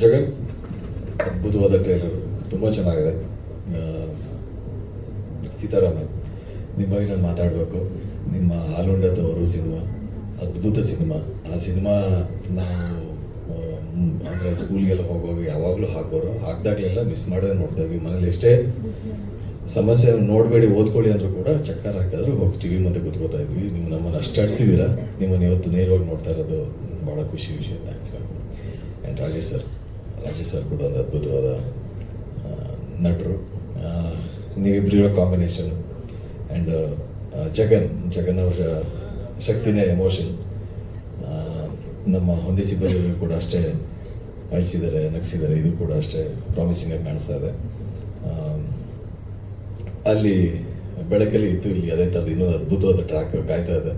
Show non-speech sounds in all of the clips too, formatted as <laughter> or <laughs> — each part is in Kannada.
ಜಗನ್ ಅದ್ಭುತವಾದ ಟ್ರೈಲರ್. ತುಂಬ ಚೆನ್ನಾಗಿದೆ. ಸೀತಾರಾಮನ್ ನಿಮ್ಮ ನಾನು ಮಾತಾಡಬೇಕು. ನಿಮ್ಮ ಹಾಲುಂಡದವರು ಸಿನಿಮಾ, ಅದ್ಭುತ ಸಿನಿಮಾ. ಆ ಸಿನಿಮಾ ನಾವು ಅಂದರೆ ಸ್ಕೂಲ್ಗೆಲ್ಲ ಹೋಗುವಾಗ ಯಾವಾಗಲೂ ಹಾಕೋರು ಹಾಕ್ದಾಗಲೆಲ್ಲ ಮಿಸ್ ಮಾಡದೆ ನೋಡ್ತಾ ಇದ್ವಿ ಮನೇಲಿ ಎಷ್ಟೇ ಸಮಸ್ಯೆ ನೋಡಬೇಡಿ, ಓದ್ಕೊಳ್ಳಿ ಅಂದರೂ ಕೂಡ ಚಕ್ಕರ್ ಹಾಕಿದ್ರು ಹೋಗಿ ಟಿ ವಿ ಮುಂದೆ ಕುತ್ಕೋತಾ ಇದ್ವಿ. ನೀವು ನಮ್ಮನ್ನು ಅಷ್ಟು ಅಳಿಸಿದ್ದೀರಾ ನಿಮ್ಮನ್ನು ಇವತ್ತು ನೇರವಾಗಿ ನೋಡ್ತಾ ಇರೋದು ಭಾಳ ಖುಷಿ ವಿಷಯ. Thanks and Rajesh sir Rajesh sir ಕೂಡ ಒಂದು ಅದ್ಭುತವಾದ ನಟರು. ನೀವಿಬ್ಬರಿರೋ ಕಾಂಬಿನೇಷನ್ ಆ್ಯಂಡ್ ಜಗನ್ ಜಗನ್ ಅವರ ಶಕ್ತಿನೇ ಎಮೋಷನ್ ನಮ್ಮ ಹೊಂದಿ ಸಿಬ್ಬಂದಿಗಳು ಕೂಡ ಅಷ್ಟೇ ಅಳಿಸಿದ್ದಾರೆ, ನಗಿಸಿದ್ದಾರೆ. ಇದು ಕೂಡ ಅಷ್ಟೇ ಪ್ರಾಮಿಸಿಂಗ್ ಆಗಿ ಕಾಣಿಸ್ತಾ ಇದೆ. ಅಲ್ಲಿ ಬೆಳಕಲ್ಲಿ ಇತ್ತು, ಇಲ್ಲಿ ಅದೇ ಥರದ ಇನ್ನೊಂದು ಅದ್ಭುತವಾದ ಟ್ರ್ಯಾಕ್ ಕಾಯ್ತಾ ಇದೆ.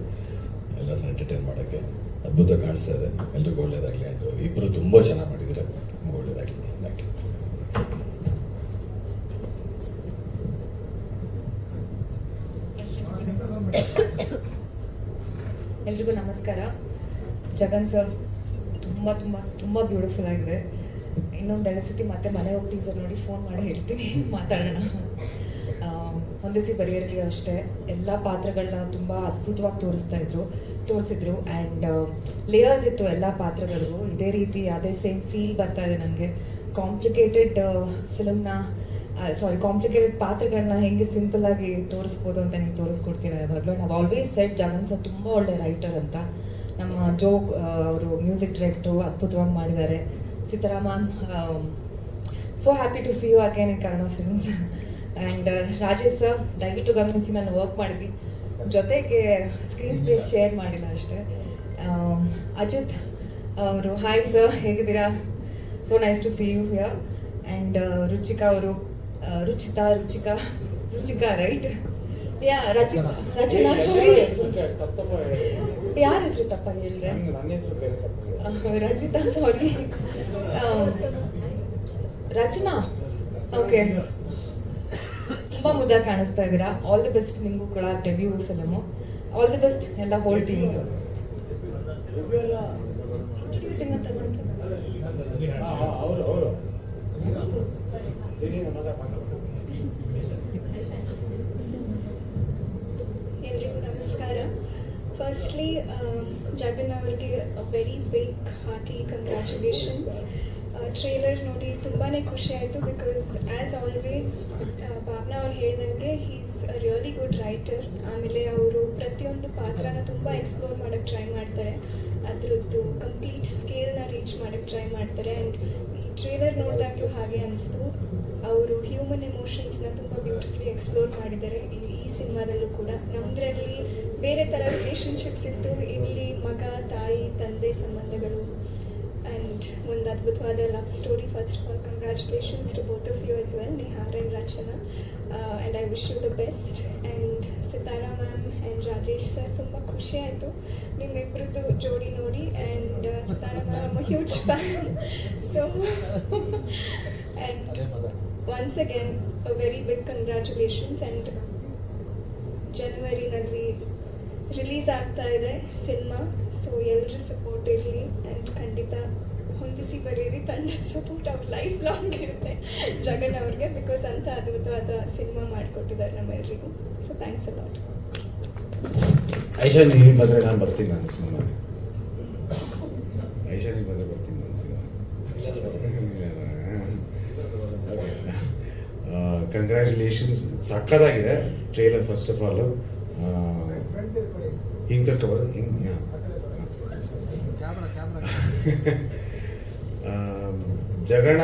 ಎಲ್ಲರನ್ನ ಎಂಟರ್ಟೈನ್ ಮಾಡೋಕ್ಕೆ ಅದ್ಭುತ ಕಾಣಿಸ್ತಾ ಇದೆ. ಎಲ್ರಿಗೂ ಒಳ್ಳೇದಾಗಲಿ ಆ್ಯಂಡ್ ಇಬ್ಬರು ತುಂಬ ಚೆನ್ನಾಗಿ ಮಾಡಿದ್ದಾರೆ ನಿಮ್ಗೆ ಒಳ್ಳೇದಾಗಲಿ ಥ್ಯಾಂಕ್ ಯು ಎಲ್ರಿಗೂ ನಮಸ್ಕಾರ. ಜಗನ್ ಸರ್, ತುಂಬ ತುಂಬ ತುಂಬ ಬ್ಯೂಟಿಫುಲ್ ಆಗಿದೆ. ಇನ್ನೊಂದು ಎರಡು ಸತಿ ಮತ್ತೆ ಮನೆ ಹೋಗಿ ಟೀಸರ್ ನೋಡಿ ಫೋನ್ ಮಾಡಿ ಹೇಳ್ತೀನಿ, <laughs> ಮಾತಾಡೋಣ. ಹೊಂದಿಸಿ ಬರೆಯರಲ್ಲಿ ಅಷ್ಟೇ, ಎಲ್ಲ ಪಾತ್ರಗಳನ್ನ ತುಂಬ ಅದ್ಭುತವಾಗಿ ತೋರಿಸ್ತಾ ಇದ್ರು, ತೋರಿಸಿದ್ರು. ಆ್ಯಂಡ್ ಲೇಯರ್ಸ್ ಇತ್ತು ಎಲ್ಲ ಪಾತ್ರಗಳಿಗೂ. ಇದೇ ರೀತಿ, ಅದೇ ಸೇಮ್ ಫೀಲ್ ಬರ್ತಾ ಇದೆ ನನಗೆ ಕಾಂಪ್ಲಿಕೇಟೆಡ್ ಫಿಲಮ್ನ ಸಾರಿ ಕಾಂಪ್ಲಿಕೇಟೆಡ್ ಪಾತ್ರಗಳನ್ನ ಹೆಂಗೆ ಸಿಂಪಲ್ ಆಗಿ ತೋರಿಸ್ಬೋದು ಅಂತ ನೀವು ತೋರಿಸ್ಕೊಡ್ತೀರ ಯಾವಾಗಲೂ ನಾವು ಆಲ್ವೇಸ್ ಸೆಟ್ ಜಗನ್ ಸರ್ ತುಂಬ ಒಳ್ಳೆ ರೈಟರ್ ಅಂತ. ನಮ್ಮ ಜೋಕ್ ಅವರು ಮ್ಯೂಸಿಕ್ ಡೈರೆಕ್ಟ್ರು ಅದ್ಭುತವಾಗಿ ಮಾಡಿದ್ದಾರೆ. Seetharaman so happy to see you again in Kannada films and Rajesh sir ದಯವಿಟ್ಟು ಗಮನಿಸಿ ನಾನು ವರ್ಕ್ ಮಾಡಿದ್ವಿ. ಜೊತೆಗೆ ಸ್ಕ್ರೀನ್ ಸ್ಪೇಸ್ ಶೇರ್ ಮಾಡಿಲ್ಲ ಅಷ್ಟೇ. ಅಜಿತ್ ಅವರು ಹಾಯ್ ಸರ್ ಹೇಗಿದ್ದೀರಾ? So nice to see you here and Ruchika ಅವರು ರುಚಿತಾ ರುಚಿಕಾ ರುಚಿಕಾ ರೈಟ್ ಯಾ ರಚನಾ ಸಾರಿ. ಯಾರ ಹೆಸರು ತಪ್ಪ ಹೇಳಿದೆ? ರಚಿತಾ ಸಾರಿ. ರಚನಾ. ಓಕೆ. ತುಂಬ ಮುದ್ದ ಕಾಣಿಸ್ತಾ ಇದ್ದೀರಾ ಆಲ್ ದಿ ಬೆಸ್ಟ್ ನಿಮಗೂ ಕೂಡ debut film all the best ಎಲ್ಲ ಹೋಲ್ ಟೀಮ್ ಇಂಟ್ರೊಡ್ಯೂಸಿಂಗ್ ಅಂತ ಬಂತು. ಅವರು ಅವರು firstly, um, Jagan, I will give a very big hearty congratulations. Trailer ನೋಡಿ ತುಂಬಾ ಖುಷಿ ಆಯಿತು ಬಿಕಾಸ್ ಆ್ಯಸ್ ಆಲ್ವೇಸ್ ಭಾವನಾ ಅವ್ರು ಹೇಳ್ದಂಗೆ he's a really good writer ಆಮೇಲೆ ಅವರು ಪ್ರತಿಯೊಂದು ಪಾತ್ರನ ತುಂಬ ಎಕ್ಸ್ಪ್ಲೋರ್ ಮಾಡೋಕ್ಕೆ ಟ್ರೈ ಮಾಡ್ತಾರೆ. ಅದರದ್ದು ಕಂಪ್ಲೀಟ್ ಸ್ಕೇಲ್ನ ರೀಚ್ ಮಾಡೋಕ್ಕೆ ಟ್ರೈ ಮಾಡ್ತಾರೆ. ಆ್ಯಂಡ್ ಈ ಟ್ರೇಲರ್ ನೋಡಿದಾಗಲೂ ಹಾಗೆ ಅನಿಸ್ತು. ಅವರು ಹ್ಯೂಮನ್ ಎಮೋಷನ್ಸ್ನ ತುಂಬ ಬ್ಯೂಟಿಫುಲಿ ಎಕ್ಸ್ಪ್ಲೋರ್ ಮಾಡಿದ್ದಾರೆ. ಈ ಈ ಸಿನಿಮಾದಲ್ಲೂ ಕೂಡ. ನಮ್ಮದ್ರಲ್ಲಿ ಬೇರೆ ಥರ ರಿಲೇಷನ್ಶಿಪ್ಸ್ ಇತ್ತು. ಇಲ್ಲಿ ಮಗ, ತಾಯಿ, ತಂದೆ, ಸಂಬಂಧಗಳು ಆ್ಯಂಡ್ ಒಂದು ಅದ್ಭುತವಾದ love story first of all congratulations to both of you as well Nihar and Rachana and I wish you the best and Sitara ma'am and Rajesh sir ತುಂಬ ಖುಷಿ ಆಯಿತು ನಿಮ್ಮಿಬ್ಬರದ್ದು ಜೋಡಿ ನೋಡಿ and Sitara ma'am huge <laughs> fan so and once again very big congratulations and ಜನವರಿನಲ್ಲಿ release ಆಗ್ತಾ ಇದೆ ಸಿನಿಮಾ ಸೊ ಎಲ್ಲರ ಸಪೋರ್ಟ್ ಇರಲಿ ಆ್ಯಂಡ್ ಖಂಡಿತ ಹೊಂದಿಸಿ ಬರೀರಿ ತಂಡದ ಸಪೋರ್ಟ್ ಅವ್ರ ಲೈಫ್ ಲಾಂಗ್ ಇರುತ್ತೆ. ಜಗನ್ ಅವ್ರಿಗೆ ಬಿಕಾಸ್ ಅಂತ ಅದ್ಭುತವಾದ ಸಿನಿಮಾ ಮಾಡಿಕೊಟ್ಟಿದ್ದಾರೆ ನಮ್ಮೆಲ್ಲರಿಗೂ ಸೊ ಥ್ಯಾಂಕ್ಸ್ ಅಲಾಟ್ ಐಶಾನಿ ನೀನು ಬಂದರೆ ನಾನು ಬರ್ತೀನಿ ನಾನು ಸಿನಿಮಾಗೆ ಐಶಾನಿ ಬಂದರೆ ಬರ್ತೀನಿ ನಾನು ಸಿನಿಮಾ ಕಂಗ್ರ್ಯಾಚುಲೇಷನ್ಸ್ ಸಕ್ಕತ್ತಾಗಿದೆ ಟ್ರೇಲರ್ ಫಸ್ಟ್ ಆಫ್ ಆಲ್ ಹಿಂಗೆ ತರ್ಕೋಬೋದು ಹಿಂಗೆ ಜಗಣ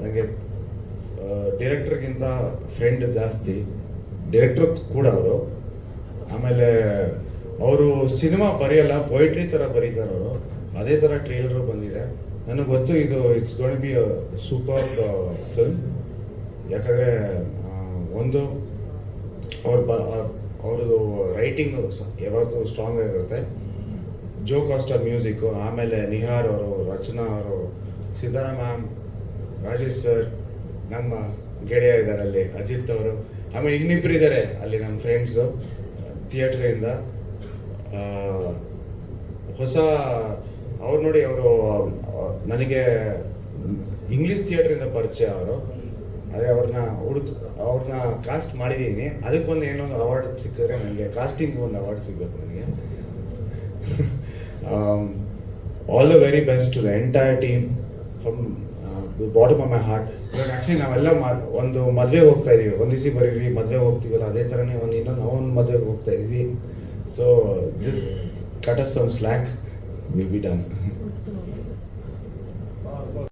ನನಗೆ ಡೈರೆಕ್ಟ್ರಿಗಿಂತ ಫ್ರೆಂಡ್ ಜಾಸ್ತಿ. ಡೈರೆಕ್ಟ್ರು ಕೂಡ ಅವರು. ಆಮೇಲೆ ಅವರು ಸಿನಿಮಾ ಬರೆಯಲ್ಲ ಪೊಯಿಟ್ರಿ ಥರ ಬರೀತಾರೆ ಅವರು. ಅದೇ ಥರ ಟ್ರೇಲರು ಬಂದಿದೆ. ನನಗೆ ಗೊತ್ತು ಇದು it's gonna be super film ಯಾಕಂದರೆ ಒಂದು, ಅವ್ರು ಬ ಅವ್ರದ್ದು ರೈಟಿಂಗು ಯಾವತ್ತೂ ಸ್ಟ್ರಾಂಗ್ ಆಗಿರುತ್ತೆ. ಜೋ ಕಾಸ್ಟರ್ ಮ್ಯೂಸಿಕ್ಕು ಆಮೇಲೆ ನಿಹಾರ್ ಅವರು, ರಚನಾ ಅವರು ಸಿತಾರಾ ಮ್ಯಾಮ್, ರಾಜೇಶ್ ಸರ್ ನಮ್ಮ ಗೆಳೆಯ ಇದ್ದಾರೆ ಅಲ್ಲಿ, ಅಜಿತ್ ಅವರು, ಆಮೇಲೆ ಇನ್ನಿಬ್ಬರು ಇದ್ದಾರೆ ಅಲ್ಲಿ ನಮ್ಮ ಫ್ರೆಂಡ್ಸು ಥಿಯೇಟ್ರಿಂದ ಹೊಸ, ಅವ್ರು ನೋಡಿ ಅವರು ನನಗೆ ಇಂಗ್ಲೀಷ್ ಥಿಯೇಟ್ರಿಂದ ಪರಿಚಯ ಅವರು. ಅದೇ ಅವ್ರನ್ನ ಹುಡುಕ್ ಅವ್ರನ್ನ ಕಾಸ್ಟ್ ಮಾಡಿದ್ದೀನಿ ಅದಕ್ಕೊಂದು ಏನೊಂದು ಅವಾರ್ಡ್ ಸಿಕ್ಕಿದ್ರೆ ನನಗೆ <laughs> ಕಾಸ್ಟಿಂಗ್ ಒಂದು ಅವಾರ್ಡ್ ಸಿಗಬೇಕು ನನಗೆ. All the very best to the entire team from bottom of my heart actually ನಾವೆಲ್ಲ ಒಂದು ಮದುವೆಗೆ ಹೋಗ್ತಾ ಇದೀವಿ. ಒಂದು ದಿವಸ ಬರೀರಿ ಮದುವೆಗೆ ಹೋಗ್ತೀವಲ್ಲ, ಅದೇ ಥರನೇ ಒಂದು ಇನ್ನೊಂದು, ನಾವು ಒಂದು ಮದುವೆಗೆ ಹೋಗ್ತಾ ಇದೀವಿ. So this cut us some slack we be done